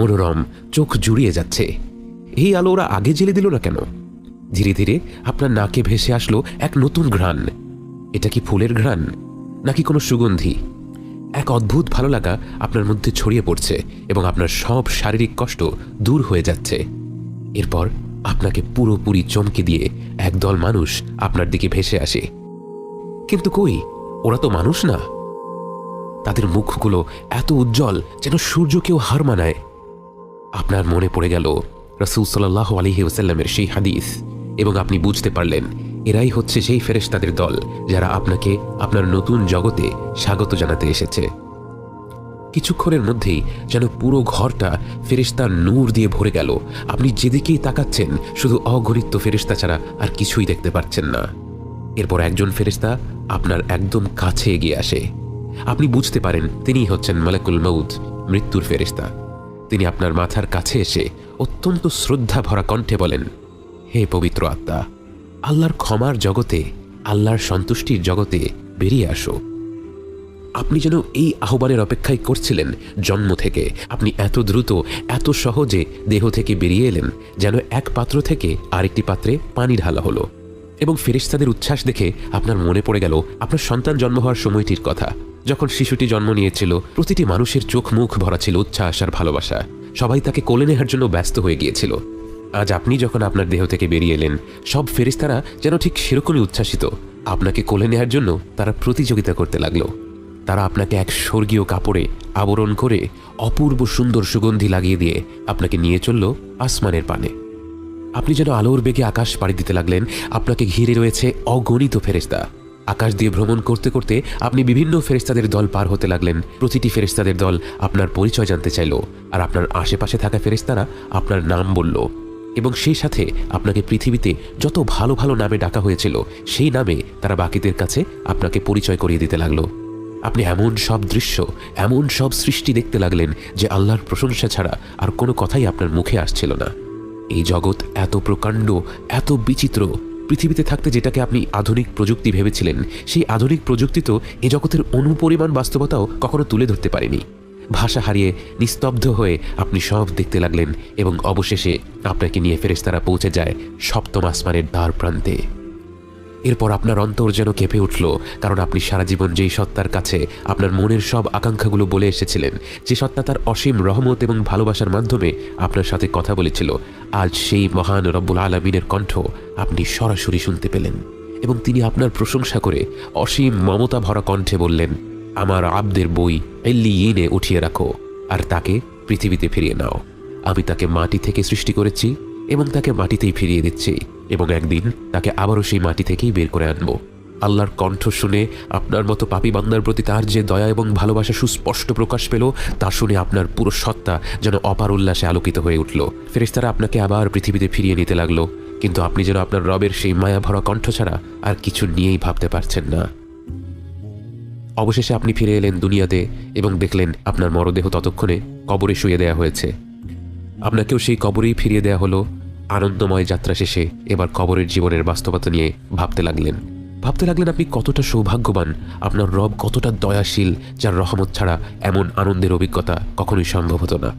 মনোরম, চোখ জুড়িয়ে যাচ্ছে। এই আলো ওরা আগে জেলে দিল না কেন? ধীরে ধীরে আপনার নাকে ভেসে আসলো এক নতুন ঘ্রাণ। এটা কি ফুলের ঘ্রাণ, নাকি কোনো সুগন্ধি? এক অদ্ভুত ভালো লাগা আপনার মধ্যে ছড়িয়ে পড়ছে এবং আপনার সব শারীরিক কষ্ট দূর হয়ে যাচ্ছে। এরপর আপনাকে পুরোপুরি চমকে দিয়ে একদল মানুষ আপনার দিকে ভেসে আসে। কিন্তু কই? ওরা তো মানুষ না। তাদের মুখগুলো এত উজ্জ্বল যেন সূর্যকেও হার মানায়। আপনার মনে পড়ে গেল রসুল সাল্লাহ আলহি ওসাল্লামের সেই হাদিস? এবং আপনি বুঝতে পারলেন, এরাই হচ্ছে সেই ফেরেশতাদের দল যারা আপনাকে, আপনার নতুন জগতে স্বাগত জানাতে এসেছে। কিছুক্ষণের মধ্যেই যেন পুরো ঘরটা ফেরিস্তার নূর দিয়ে ভরে গেল। আপনি যেদিকেই তাকাচ্ছেন, শুধু অগণিত ফেরিস্তা ছাড়া আর কিছুই দেখতে পাচ্ছেন না। এরপর একজন ফেরিস্তা আপনার একদম কাছে এগিয়ে আসে। আপনি বুঝতে পারেন, তিনিই হচ্ছেন মালাকুল মৌদ মৃত্যুর ফেরিস্তা তিনি আপনার মাথার কাছে এসে অত্যন্ত শ্রদ্ধা ভরা কণ্ঠে বলেন, হে পবিত্র আত্মা, আল্লাহর ক্ষমার জগতে, আল্লাহর সন্তুষ্টির জগতে বেরিয়ে আসো। আপনি যেন এই আহ্বানের অপেক্ষায় করছিলেন জন্ম থেকে। আপনি এত দ্রুত, এত সহজে দেহ থেকে বেরিয়ে এলেন, যেন এক পাত্র থেকে আরেকটি পাত্রে পানি ঢালা হলো। এবং ফেরিস্তাদের উচ্ছ্বাস দেখে আপনার মনে পড়ে গেল আপনার সন্তান জন্ম হওয়ার সময়টির কথা। যখন শিশুটি জন্ম নিয়েছিল, প্রতিটি মানুষের চোখ মুখ ভরা ছিল উচ্ছ্বাস আর ভালোবাসা। সবাই তাকে কোলে নেহার জন্য ব্যস্ত হয়ে গিয়েছিল। আজ আপনি যখন আপনার দেহ থেকে বেরিয়ে এলেন, সব ফেরিস্তারা যেন ঠিক সেরকমই উচ্ছ্বাসিত। আপনাকে কোলে নেওয়ার জন্য তারা প্রতিযোগিতা করতে লাগল। তারা আপনাকে এক স্বর্গীয় কাপড়ে আবরণ করে অপূর্ব সুন্দর সুগন্ধি লাগিয়ে দিয়ে আপনাকে নিয়ে চলল আসমানের পানে। আপনি যেন আলোর বেগে আকাশ পাড়ি দিতে লাগলেন। আপনাকে ঘিরে রয়েছে অগণিত ফেরেস্তা আকাশ দিয়ে ভ্রমণ করতে করতে আপনি বিভিন্ন ফেরেস্তাদের দল পার হতে লাগলেন। প্রতিটি ফেরেস্তাদের দল আপনার পরিচয় জানতে চাইল আর আপনার আশেপাশে থাকা ফেরেস্তারা আপনার নাম বলল। এবং সেই সাথে আপনাকে পৃথিবীতে যত ভালো ভালো নামে ডাকা হয়েছিল, সেই নামে তারা বাকিদের কাছে আপনাকে পরিচয় করিয়ে দিতে লাগল। আপনি এমন সব দৃশ্য, এমন সব সৃষ্টি দেখতে লাগলেন যে আল্লাহর প্রশংসা ছাড়া আর কোনো কথাই আপনার মুখে আসছিল না। এই জগৎ এত প্রকাণ্ড, এত বিচিত্র। পৃথিবীতে থাকতে যেটাকে আপনি আধুনিক প্রযুক্তি ভেবেছিলেন, সেই আধুনিক প্রযুক্তি তো এ জগতের অনুপরিমাণ বাস্তবতাও কখনো তুলে ধরতে পারেনি। ভাষা হারিয়ে নিস্তব্ধ হয়ে আপনি সব দেখতে লাগলেন এবং অবশেষে আপনাকে নিয়ে ফেরেস্তারা পৌঁছে যায় সপ্তম আসমানের দ্বার প্রান্তে। এরপর আপনার অন্তর যেন কেঁপে উঠল, কারণ আপনি সারা জীবন যেই সত্তার কাছে আপনার মনের সব আকাঙ্ক্ষাগুলো বলে এসেছিলেন, যে সত্তা তার অসীম রহমত এবং ভালোবাসার মাধ্যমে আপনার সাথে কথা বলেছিল, আজ সেই মহান রব্বুল আলমিনের কণ্ঠ আপনি সরাসরি শুনতে পেলেন এবং তিনি আপনার প্রশংসা করে অসীম মমতা ভরা কণ্ঠে বললেন, আমার আব্দের বই এল্লি ইনে উঠিয়ে রাখো আর তাকে পৃথিবীতে ফিরিয়ে নাও। আমি তাকে মাটি থেকে সৃষ্টি করেছি এবং তাকে মাটিতেই ফিরিয়ে দিচ্ছি। এবং একদিন তাকে আবারও সেই মাটি থেকেই বের করে আনব। আল্লাহর কণ্ঠ শুনে আপনার মতো পাপি বান্দার প্রতি তার যে দয়া এবং ভালোবাসা সুস্পষ্ট প্রকাশ পেল, তা শুনে আপনার পুরো সত্তা যেন অপার উল্লাসে আলোকিত হয়ে উঠল। ফেরেস্তারা আপনাকে আবার পৃথিবীতে ফিরিয়ে নিতে লাগল, কিন্তু আপনি যেন আপনার রবের সেই মায়া ভরা কণ্ঠ ছাড়া আর কিছু নিয়েই ভাবতে পারছেন না। অবশেষে আপনি ফিরে এলেন দুনিয়াতে এবং দেখলেন আপনার মরদেহ ততক্ষণে কবরে শুয়ে দেয়া হয়েছে। আপনাকেও সেই কবরেই ফিরিয়ে দেয়া হলো আনন্দময় যাত্রা শেষে এবার কবরের জীবনের বাস্তবতা নিয়ে ভাবতে লাগলেন। ভাবতে লাগলেন আপনি কতটা সৌভাগ্যবান, আপনার রব কতটা দয়াশীল, যার রহমত ছাড়া এমন আনন্দের অভিজ্ঞতা কখনোই সম্ভব হতো না।